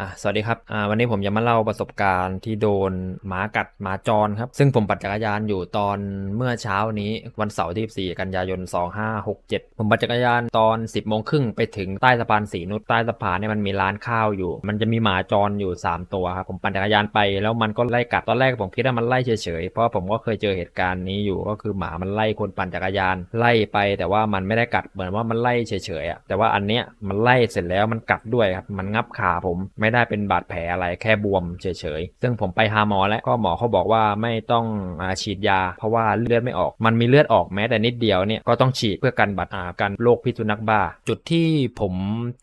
อะสวัสดีครับอ่าวันนี้ผมจะมาเล่าประสบการณ์ที่โดนหมากัดหมาจรครับ ซึ่งผมปั่นจักรยานอยู่ตอนเมื่อเช้านี้วันเสาร์ที่4กันยายน 2567 ผมปั่นจักรยานตอน 10โมงครึ่งไปถึงใต้สะพานสีนุชใต้สะพานเนี่ยมันมีร้านข้าวอยู่ มันจะมีหมาจรอยู่ 3 ตัวครับผมปั่นจักรยานไปแล้วมันก็ไล่กัดตอนแรกผมคิดว่ามันไล่เฉยๆเพราะผมก็เคยเจอเหตุการณ์นี้อยู่ก็คือหมามันไล่คนปั่นจักรยานไล่ไป แต่ว่ามันไม่ได้กัดเหมือนว่ามันไล่เฉยๆอะแต่ว่าอันเนี้ยมันไล่เสร็จแล้วมันกัดด้วยครับมันงับขาผมไไม่ได้เป็นบาดแผลอะไรแค่บวมเฉยๆ ซึ่งผมไปหาหมอแล้วก็หมอเขาบอกว่าไม่ต้องอฉีดยา เพราะว่าเลือดไม่ออก มันมีเลือดออกแม้แต่นิดเดียวเนี่ยก็ต้องฉีดเพื่อกันบาดอากันโรคพิษสุนัขบ้า จุดที่ผม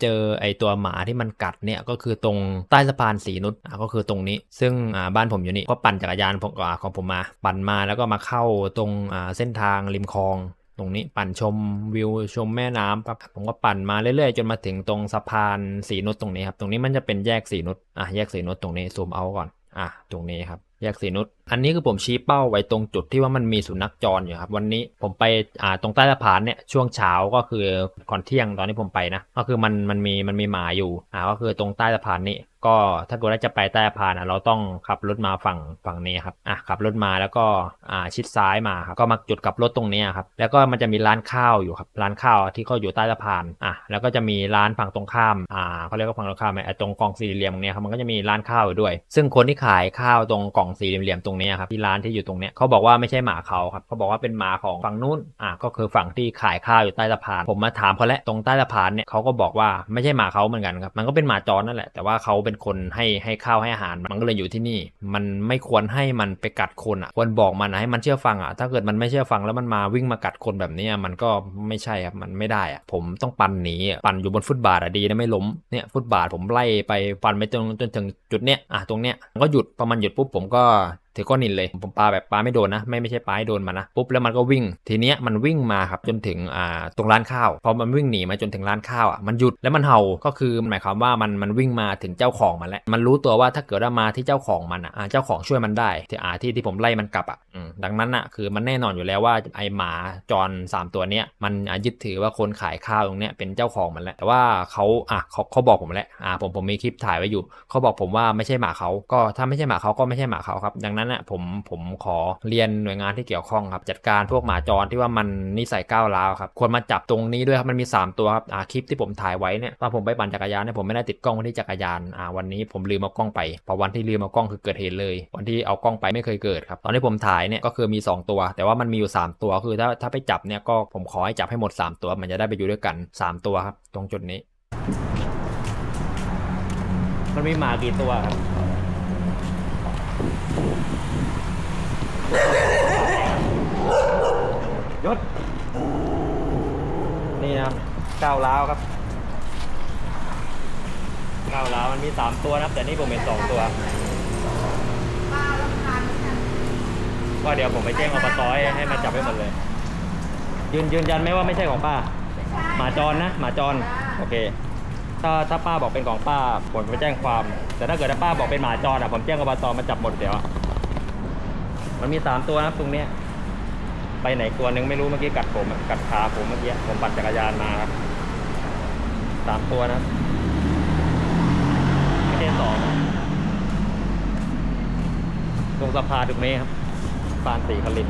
เจอไอตัวหมาที่มันกัดเนี่ยก็คือตรงใต้สะพานสีนุชก็คือตรงนี้ ซึ่งบ้านผมอยู่นี่ก็ปั่นจักรยานของผมมาปั่นมาแล้วก็มาเข้าตรงเส้นทางริมคลอง ตรงนี้ปั่นชมวิวชมแม่น้ำครับผมก็ปั่นมาเรื่อยๆ จนมาถึงตรงสะพานสีนุชตรงนี้ครับ ตรงนี้มันจะเป็นแยกสีนุชอะแยกสีนุชตรงนี้ซูมเอาก่อนอะตรงนี้ครับแยกสีนุชอันนี้คือผมชี้เป้าไว้ตรงจุดที่ว่ามันมีสุนัขจรอยู่ครับ วันนี้ผมไปอ่าตรงใต้สะพานเนี่ยช่วงเช้าก็คือก่อนเที่ยงตอนที่ผมไปนะ ก็คือมันมันมีมันมีหมาอยู่อ่าก็คือตรงใต้สะพานนี่ก็ถ้าเกิดว่าจะไปใต้สะพานอะเราต้องขับรถมาฝั่งฝั่งนี้ครับอะขับรถมาแล้วก็อ่าชิดซ้ายมาครับก็มาจุดกลับรถตรงนี้ครับแล้วก็มันจะมีร้านข้าวอยู่ครับร้านข้าวที่เขาอยู่ใต้สะพานอะแล้วก็จะมีร้านฝั่งตรงข้ามอ่าเขาเรียกว่าฝั่งตรงข้ามไอ้ตรงกองสี่เหลี่ยมเนี้ยครับมันก็จะมีร้านข้าวอยู่ด้วย ซึ่งคนที่ขายข้าวตรงกลองสี่เหลี่ยมๆตรงนี้ครับที่ร้านที่อยู่ตรงเนี้ยเขาบอกว่าไม่ใช่หมาเขาครับเขาบอกว่าเป็นหมาของฝั่งนู้นอะก็คือฝั่งที่ขายข้าวอยู่ใต้สะพาน ผมมาถามเขาแล้วตรงใต้สะพานเนี่ยเขาก็บอกว่าไม่ใช่หมาเขาเหมือนกันครับมันก็เป็นหมาจรนั่นแหละแต่ว่าเขาเป็นคนให้ให้ข้าวให้อาหาร มันก็เลยอยู่ที่นี่ มันไม่ควรให้มันไปกัดคนอะควรบอกมันนะให้มันเชื่อฟังอะถ้าเกิดมันไม่เชื่อฟังแล้วมันมาวิ่งมากัดคนแบบนี้มันก็ไม่ใช่ครับมันไม่ได้อะผมต้องปั่นหนีปั่นอยู่บนฟุตบาทอะดีนะไม่ล้มเนี่ยฟุตบาทผมไล่ไปปั่นไปจนจนถึงจุดเนี้ยอะตรงเนี้ยก็หยุดพอมันหยุดปุ๊บผมกถือ ก้อนหินเลยผมปาแบบปาไม่โดนนะ ไม่ไม่ใช่ปาให้โดนมานะปุ๊บแล้วมันก็วิ่ง ทีเนี้ยมันวิ่งมาครับจนถึงอ่าตรงร้านข้าวพอมันวิ่งหนีมาจนถึงร้านข้าวอะมันหยุดแล้วมันเห่าก็คือหมายความว่ามันมันวิ่งมาถึงเจ้าของมันแล้วมันรู้ตัวว่าถ้าเกิดว่ามาที่เจ้าของมันอะเจ้าของช่วยมันได้ที่อ่าที่ที่ผมไล่มันกลับอะดังนั้นอะคือมันแน่นอนอยู่แล้วว่าไอหมาจรสามตัวเนี้ยมันยึดถือว่าคนขายข้าวตรงเนี้ยเป็นเจ้าของมันแล้วแต่ว่าเขาอะเขาเขาบอกผมแล้วอ่าผมผมมีคลิปถ่ายไว้อยู่เขาบอกผมว่าไม่ใช่หมาเขาก็ถ้าไม่ใช่หมาเขาก็ไม่ใช่หมาเขาครับดังนั้นอะผมผมขอเรียนหน่วยงานที่เกี่ยวข้องครับ จัดการพวกหมาจรที่ว่ามันนิสัยก้าวร้าวครับควรมาจับตรงนี้ด้วยครับมันมี 3 ตัวครับอ่าคลิปที่ผมถ่ายไว้เนี่ยตอนผมไปปั่นจักรยานเนี่ยผมไม่ได้ติดกล้องไว้ที่จักรยานอ่าวันนี้ผมลืมเอากล้องไปพอวันที่ลืมเอากล้องคือเกิดเหตุเลย วันที่เอากล้องไปไม่เคยเกิดครับตอนที่ผมถ่ายเนี่ยก็คือมี 2 ตัว แต่ว่ามันมีอยู่ 3 ตัวคือถ้าถ้าไปจับเนี่ยก็ผมขอให้จับให้หมด 3 ตัว มันจะได้ไปอยู่ด้วยกัน 3 ตัวครับตรงจุดนี้ มันมีหมากี่ตัวครับ นี่นะครับก้าวร้าวครับก้าวร้าวมันมีสามตัวนะครับ แต่นี่ผมเป็นสองตัวก็เดี๋ยวผมไปแจ้งอบตให้ให้มาจับให้หมดเลย ยืนยืนยันไหมว่าไม่ใช่ของป้า หมาจรนะ หมาจร โอเค ถ้าถ้าป้าบอกเป็นของป้า ผมไปแจ้งความ แต่ถ้าเกิดถ้าป้าบอกเป็นหมาจรอะผมแจ้งอบตมาจับหมดเดี๋ยว มันมีสามตัวนะครับตรงเนี้ย ไปไหนตัวหนึ่งไม่รู้เมื่อกี้กัดผมกัดขาผมเมื่อกี้ผมปั่นจักรยานมาครับสามตัวนะไม่ใช่สองตรงสะพานตรงนี้ครับสะพานสีคลิน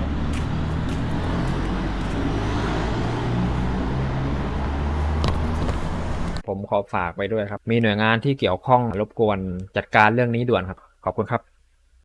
ผมขอฝากไปด้วยครับ มีหน่วยงานที่เกี่ยวข้องรบกวนจัดการเรื่องนี้ด่วนครับ ขอบคุณครับ